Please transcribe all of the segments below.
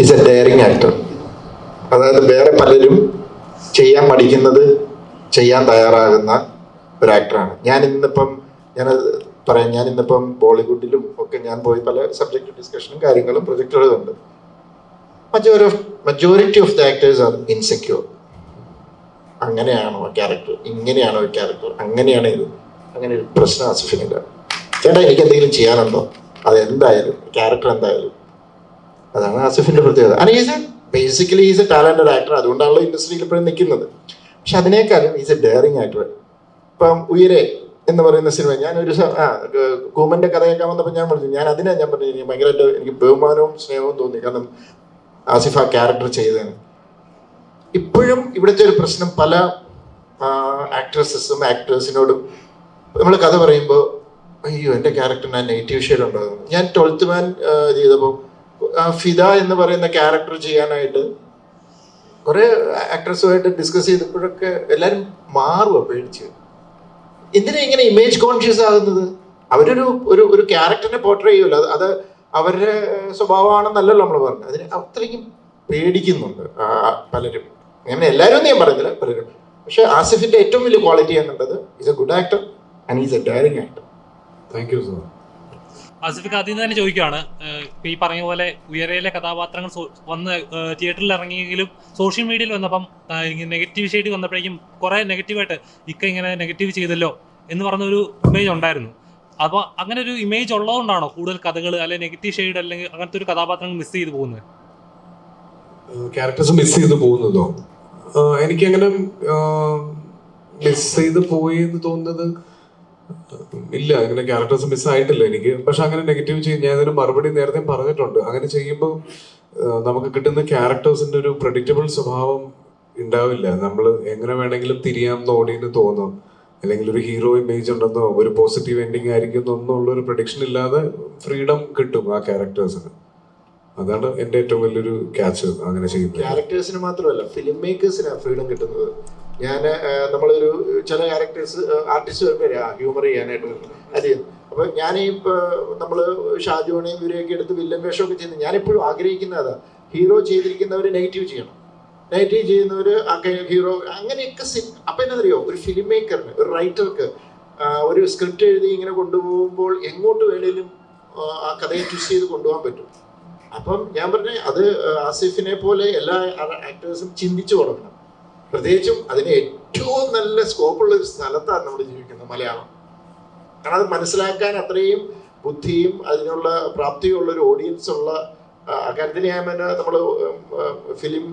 Is A daring actor അതായത് വേറെ പലരും ചെയ്യാൻ പഠിക്കുന്നത് ചെയ്യാൻ തയ്യാറാകുന്ന ഒരു ആക്ടറാണ് ഞാൻ ഇന്നിപ്പം ഞാൻ പറയാം. ഞാൻ ഇന്നിപ്പം ബോളിവുഡിലും ഒക്കെ ഞാൻ പോയി പല സബ്ജക്റ്റ് ഡിസ്കഷനും കാര്യങ്ങളും പ്രൊജക്റ്റുകളും ഉണ്ട്. Majority of majority of the actors are insecure അങ്ങനെയാണോ ക്യാരക്ടർ ഇങ്ങനെയാണോ ക്യാരക്ടർ അങ്ങനെയാണോ ഇത്. അങ്ങനെ ഒരു പ്രശ്നം ആസിഫിനില്ല ചേട്ടാ എനിക്ക് എന്തെങ്കിലും ചെയ്യാനുണ്ടോ? അത് എന്തായാലും ക്യാരക്ടർ എന്തായാലും. അതാണ് ആസിഫിന്റെ പ്രത്യേകത. And is a basically is a talented actor അതുകൊണ്ടാണല്ലോ ഇൻഡസ്ട്രിയിൽ ഇപ്പോഴും നിൽക്കുന്നത്. പക്ഷെ അതിനേക്കാളും ഈസ് എ ഡെയറിങ് ആക്ടർ ഇപ്പം ഉയരെ എന്ന് പറയുന്ന സിനിമ ഞാൻ ഒരു ആ കൂമന്റെ കഥയൊക്കെ വന്നപ്പോൾ ഞാൻ പറഞ്ഞു ഞാൻ അതിനെ ഞാൻ പറഞ്ഞു എനിക്ക് ഭയങ്കരമായിട്ട് എനിക്ക് ബഹുമാനവും സ്നേഹവും തോന്നി. കാരണം ആസിഫ് ആ ക്യാരക്ടർ ചെയ്തതിന് ഇപ്പോഴും ഇവിടുത്തെ ഒരു പ്രശ്നം പല ആക്ട്രസസും ആക്ടേഴ്സിനോടും നമ്മൾ കഥ പറയുമ്പോൾ അയ്യോ എന്റെ ക്യാരക്ടറിന് നെഗറ്റീവ് ഷെയ്ഡ് ഉണ്ടാകുന്നു. ഞാൻ ട്വൽത്ത് മാൻ ചെയ്തപ്പോൾ ഫിദ എന്ന് പറയുന്ന ക്യാരക്ടർ ചെയ്യാനായിട്ട് കുറെ ആക്ട്രസുമായിട്ട് ഡിസ്കസ് ചെയ്തപ്പോഴൊക്കെ എല്ലാവരും മാറുക പേടിച്ച്. എന്തിനാ ഇങ്ങനെ ഇമേജ് കോൺഷ്യസ് ആകുന്നത്? അവരൊരു ഒരു ഒരു ക്യാരക്ടറിനെ പോർട്രേ ചെയ്യുമല്ലോ അത് അവരുടെ സ്വഭാവമാണെന്നല്ലല്ലോ നമ്മൾ പറഞ്ഞത്. അതിന് അത്രയ്ക്കും പേടിക്കുന്നുണ്ട് പലരും. അങ്ങനെ എല്ലാവരും ഞാൻ പറയുന്നില്ല പലരും. പക്ഷെ ആസിഫിന്റെ ഏറ്റവും വലിയ ക്വാളിറ്റി എന്നുള്ളത് is a good actor and is a daring actor thank you sir ആസിഫിക്ക് ആദ്യം തന്നെ ചോദിക്കുകയാണ് ഈ പറഞ്ഞ പോലെ ഉയരയിലെ കഥാപാത്രങ്ങൾ വന്ന് തിയേറ്ററിൽ ഇറങ്ങിയെങ്കിലും സോഷ്യൽ മീഡിയയിൽ വന്നപ്പം നെഗറ്റീവ് ഷെയ്ഡ് വന്നപ്പോഴേക്കും കുറെ നെഗറ്റീവായിട്ട് ഇക്ക ഇങ്ങനെ നെഗറ്റീവ് ചെയ്തല്ലോ എന്ന് പറഞ്ഞൊരു ഇമേജ് ഉണ്ടായിരുന്നു. അപ്പോൾ അങ്ങനെ ഒരു ഇമേജ് ഉള്ളതുകൊണ്ടാണോ കൂടുതൽ കഥകൾ അല്ലെങ്കിൽ നെഗറ്റീവ് ഷെയ്ഡ് അല്ലെങ്കിൽ അങ്ങനത്തെ ഒരു കഥാപാത്രങ്ങൾ മിസ് ചെയ്ത് പോകുന്നത്? ക്യാരക്ടേഴ്സ് മിസ് ചെയ്ത് പോകുന്നതോ? എനിക്കങ്ങനെ മിസ് ചെയ്ത് പോയി എന്ന് തോന്നുന്നത് ഇല്ല അങ്ങനെ ക്യാരക്ടേഴ്സ് മിസ്സായിട്ടില്ല എനിക്ക്. പക്ഷെ അങ്ങനെ നെഗറ്റീവ് ചെയ്യും ഞാൻ ഇതിന് മറുപടി നേരത്തെ പറഞ്ഞിട്ടുണ്ട്. അങ്ങനെ ചെയ്യുമ്പോൾ നമുക്ക് കിട്ടുന്ന ക്യാരക്ടേഴ്സിന്റെ ഒരു പ്രഡിക്റ്റബിൾ സ്വഭാവം ഉണ്ടാവില്ല. നമ്മൾ എങ്ങനെ വേണമെങ്കിലും തിരിയാമെന്ന് ഓടിയെന്ന് തോന്നും. അല്ലെങ്കിൽ ഒരു ഹീറോ ഇമേജ് ഉണ്ടെന്നോ ഒരു പോസിറ്റീവ് എൻഡിങ് ആയിരിക്കും എന്നുള്ള ഒരു പ്രഡിക്ഷൻ ഇല്ലാതെ ഫ്രീഡം കിട്ടും ആ ക്യാരക്ടേഴ്സിന് അതാണ് എന്റെ ഏറ്റവും വലിയൊരു ക്യാച്ച് അങ്ങനെ ചെയ്യുന്നത്. ക്യാരക്ടേഴ്സിന് മാത്രമല്ല ഫിലിം മേക്കേഴ്സിനാണ് ഫ്രീഡം കിട്ടുന്നത്. ഞാൻ നമ്മളൊരു ചില ക്യാരക്ടേഴ്സ് ആർട്ടിസ്റ്റ് വരുമ്പോൾ ഹ്യൂമർ ചെയ്യാനായിട്ട് വരും അത് അപ്പൊ ഞാൻ ഈ നമ്മൾ ഷാജോണെയും ഇവരെയൊക്കെ എടുത്ത് വില്ലൻ വേഷമൊക്കെ ചെയ്യുന്നത് ഞാനിപ്പോഴും ആഗ്രഹിക്കുന്ന അതാ. ഹീറോ ചെയ്തിരിക്കുന്നവർ നെഗറ്റീവ് ചെയ്യണം. നെഗറ്റീവ് ചെയ്യുന്നവർ ഹീറോ അങ്ങനെയൊക്കെ അപ്പൊ എന്നറിയോ ഒരു ഫിലിം മേക്കറിന് ഒരു റൈറ്റർക്ക് ഒരു സ്ക്രിപ്റ്റ് എഴുതി ഇങ്ങനെ കൊണ്ടുപോകുമ്പോൾ എങ്ങോട്ട് വേണേലും ആ കഥയെ ട്വിസ്റ്റ് ചെയ്ത് കൊണ്ടുപോകാൻ പറ്റും. അപ്പം ഞാൻ പറഞ്ഞേ അത് ആസിഫിനെ പോലെ എല്ലാ ആക്ടേഴ്സും ചിന്തിച്ചു തുടങ്ങണം. പ്രത്യേകിച്ചും അതിന് ഏറ്റവും നല്ല സ്കോപ്പുള്ള ഒരു സ്ഥലത്താണ് നമ്മൾ ജീവിക്കുന്നത് മലയാളം. കാരണം അത് മനസ്സിലാക്കാൻ അത്രയും ബുദ്ധിയും അതിനുള്ള പ്രാപ്തിയുള്ള ഒരു ഓഡിയൻസ് ഉള്ള അക്കാര്യത്തിൽ ഞാൻ നമ്മൾ ഫിലിം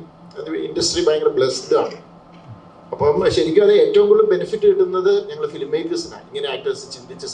ഇൻഡസ്ട്രി ഭയങ്കര ബ്ലെസ്ഡ് ആണ്. അപ്പം ശരിക്കും അത് ഏറ്റവും കൂടുതൽ ബെനിഫിറ്റ് കിട്ടുന്നത് ഞങ്ങൾ ഫിലിം മേക്കേഴ്സിനാണ് ഇങ്ങനെ ആക്ടേഴ്സ് ചിന്തിച്ച്